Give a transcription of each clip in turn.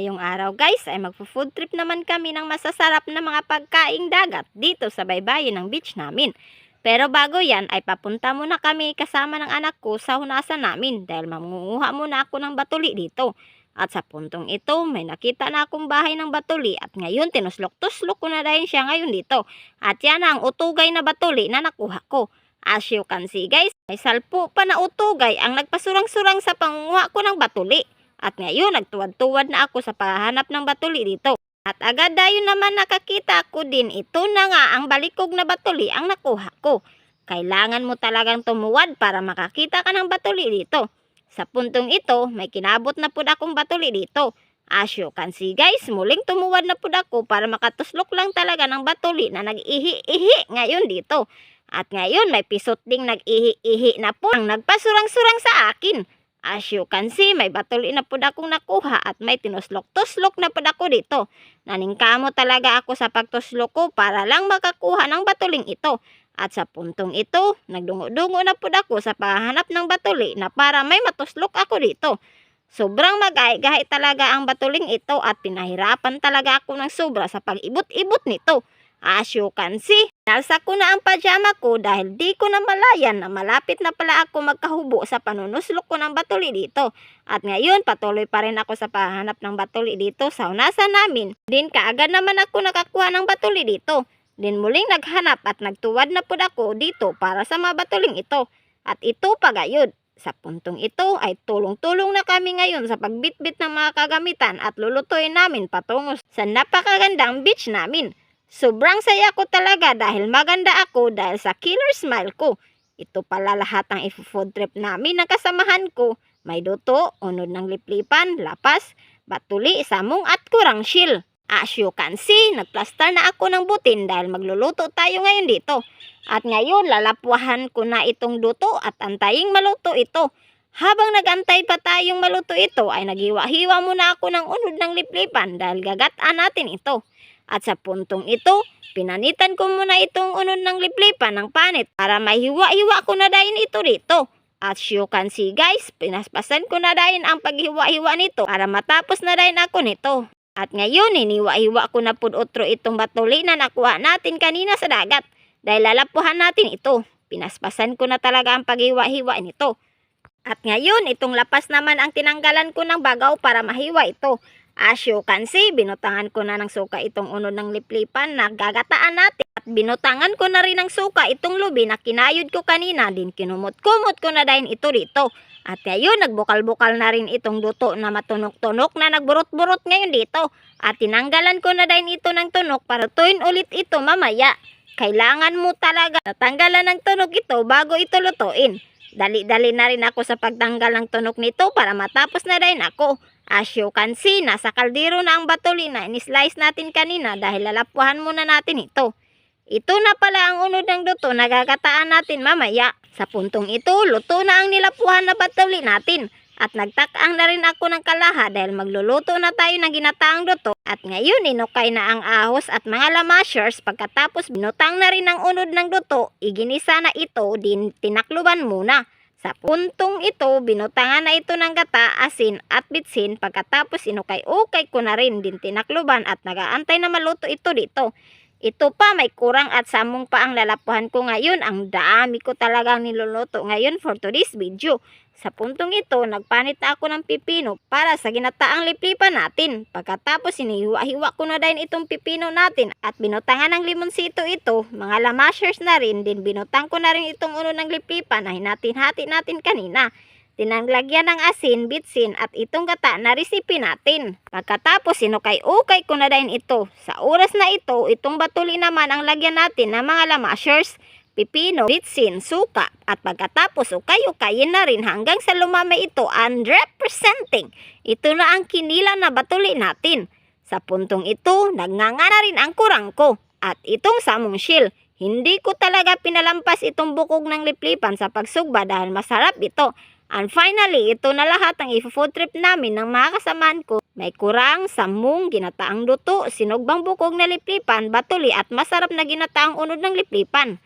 Ngayong araw guys ay magpo-food trip naman kami ng masasarap na mga pagkaing dagat dito sa baybayin ng beach namin. Pero bago yan ay papunta muna kami kasama ng anak ko sa hunasan namin dahil mangunguha muna ako ng batuli dito. At sa puntong ito may nakita na akong bahay ng batuli at ngayon tinuslok-tuslok ko na dahil siya ngayon dito. At yan ang utugay na batuli na nakuha ko. As you can see guys, may salpo pa na utugay ang nagpasurang-surang sa pangunguha ko ng batuli. At ngayon, nagtuwad-tuwad na ako sa paghahanap ng batuli dito. At agad dayon naman nakakita ko din ito na nga ang balikog na batuli ang nakuha ko. Kailangan mo talagang tumuwad para makakita ka ng batuli dito. Sa puntong ito, may kinabot na pud akong batuli dito. As you can see guys, muling tumuwad na pud ako para makatuslok lang talaga ng batuli na nag-ihi-ihi ngayon dito. At ngayon, may pisot ding nag-ihi-ihi na po ang nagpasurang-surang sa akin. As you can see, may batuli na pud akong nakuha at may tinuslok-tuslok na pud ako dito. Naningkamo talaga ako sa pagtuslok ko para lang makakuha ng batuling ito. At sa puntong ito, nagdungo-dungo na pud ako sa paghahanap ng batuli na para may matuslok ako dito. Sobrang mag-gahi talaga ang batuling ito at pinahirapan talaga ako ng sobra sa pag-ibot-ibot nito. As you can see, nasa ko na ang pajama ko dahil di ko na malayan na malapit na pala ako magkahubo sa panunuslok ko ng batuli dito. At ngayon, patuloy pa rin ako sa pahanap ng batuli dito sa unasan namin. Din kaagad naman ako nakakuha ng batuli dito. Din muling naghanap at nagtuwad na po ako dito para sa mga batuling ito. At ito pa gayud. Sa puntong ito ay tulong-tulong na kami ngayon sa pagbitbit ng mga kagamitan at lulutuin namin patungo sa napakagandang beach namin. Sobrang saya ko talaga dahil maganda ako dahil sa killer smile ko. Ito pala lahat ng ifo-food trip namin ng kasamahan ko. May duto, unod ng liplipan, lapas, batuli, samong at kurang shield. As you can see, nagplaster na ako ng butin dahil magluluto tayo ngayon dito. At ngayon, lalapuhan ko na itong duto at antaying maluto ito. Habang nagantay pa tayong maluto ito, ay naghiwa-hiwa muna ako ng unod ng liplipan dahil gagataan natin ito. At sa puntong ito, pinanitan ko muna itong unod ng liplipan ng panit para mahiwa-hiwa ko na dahin ito rito. As you can see guys, pinaspasan ko na dahin ang paghiwa-hiwa nito para matapos na dahin ako nito. At ngayon, iniwa-hiwa ko na pud otro itong batuli na nakuha natin kanina sa dagat. Dahil lalapuhan natin ito. Pinaspasan ko na talaga ang paghiwa-hiwa nito. At ngayon, itong lapas naman ang tinanggalan ko ng bagaw para mahiwa ito. As you can see, binutangan ko na ng suka itong unod ng liplipan na gagataan natin. At binutangan ko na rin ng suka itong lubi na kinayod ko kanina din kinumot-kumot ko na dahil ito dito. At ngayon, nagbukal-bukal na rin itong duto na matunok-tunok na nagburot-burot ngayon dito. At tinanggalan ko na dahil ito ng tunok para tuin ulit ito mamaya. Kailangan mo talaga natanggalan ng tunok ito bago ito lutuin. Dali-dali na rin ako sa pagtanggal ng tunok nito para matapos na rin ako. As you can see, nasa kaldero na ang batuli na in-slice natin kanina dahil lalapuhan muna natin ito. Ito na pala ang unod ng duto na gagataan natin mamaya. Sa puntong ito, luto na ang nilapuhan na batuli natin. At nagtakaang na rin ako ng kalaha dahil magluluto na tayo ng ginataang duto. At ngayon, inukay na ang ahos at mga lamashers pagkatapos binutang na rin ang unod ng duto. Iginisa na ito din tinakluban muna. Sa puntong ito, binutangan na ito ng gata, asin at bitsin pagkatapos inukay-ukay ko na rin din tinakluban at nagaantay na maluto ito dito. Ito pa, may kurang at samong pa ang lalapuhan ko ngayon. Ang dami ko talagang niluluto ngayon for today's video. Sa puntong ito, nagpanit na ako ng pipino para sa ginataang liplipan natin. Pagkatapos, inihiwa-hiwa ko na din itong pipino natin at binutangan ng limonsito ito. Mga lamashers na rin, din binutang ko na rin itong uno ng liplipan na hinatin-hati natin kanina. Tinanglagyan ng asin, bitsin at itong gata na resipe natin. Pagkatapos sinukay-ukay ko na din ito. Sa oras na ito, itong batuli naman ang lagyan natin ng mga lamashers, pipino, bitsin, suka at pagkatapos ukay-ukayin na rin hanggang sa lumamay ito and representing. Ito na ang kinila na batuli natin. Sa puntong ito, nagnganga na rin ang kurang ko. At itong samong shield, hindi ko talaga pinalampas itong bukog ng liplipan sa pagsugba dahil masarap ito. And finally, ito na lahat ang ifo-food trip namin ng mga kasamahan ko. May kurang, samung, ginataang duto, sinugbang bukog na liplipan, batuli at masarap na ginataang unod ng liplipan.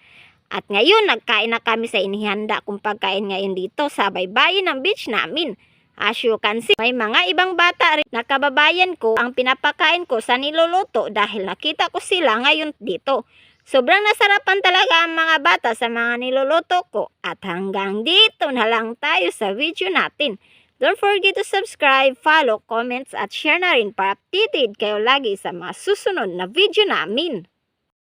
At ngayon, nagkain na kami sa inihanda kong pagkain ngayon dito sa baybayin ng beach namin. As you can see, may mga ibang bata rin na kababayan ko ang pinapakain ko sa niluluto dahil nakita ko sila ngayon dito. Sobrang nasarapan talaga ang mga bata sa mga niluluto ko. At hanggang dito na lang tayo sa video natin. Don't forget to subscribe, follow, comments at share na rin para updated kayo lagi sa mga susunod na video namin.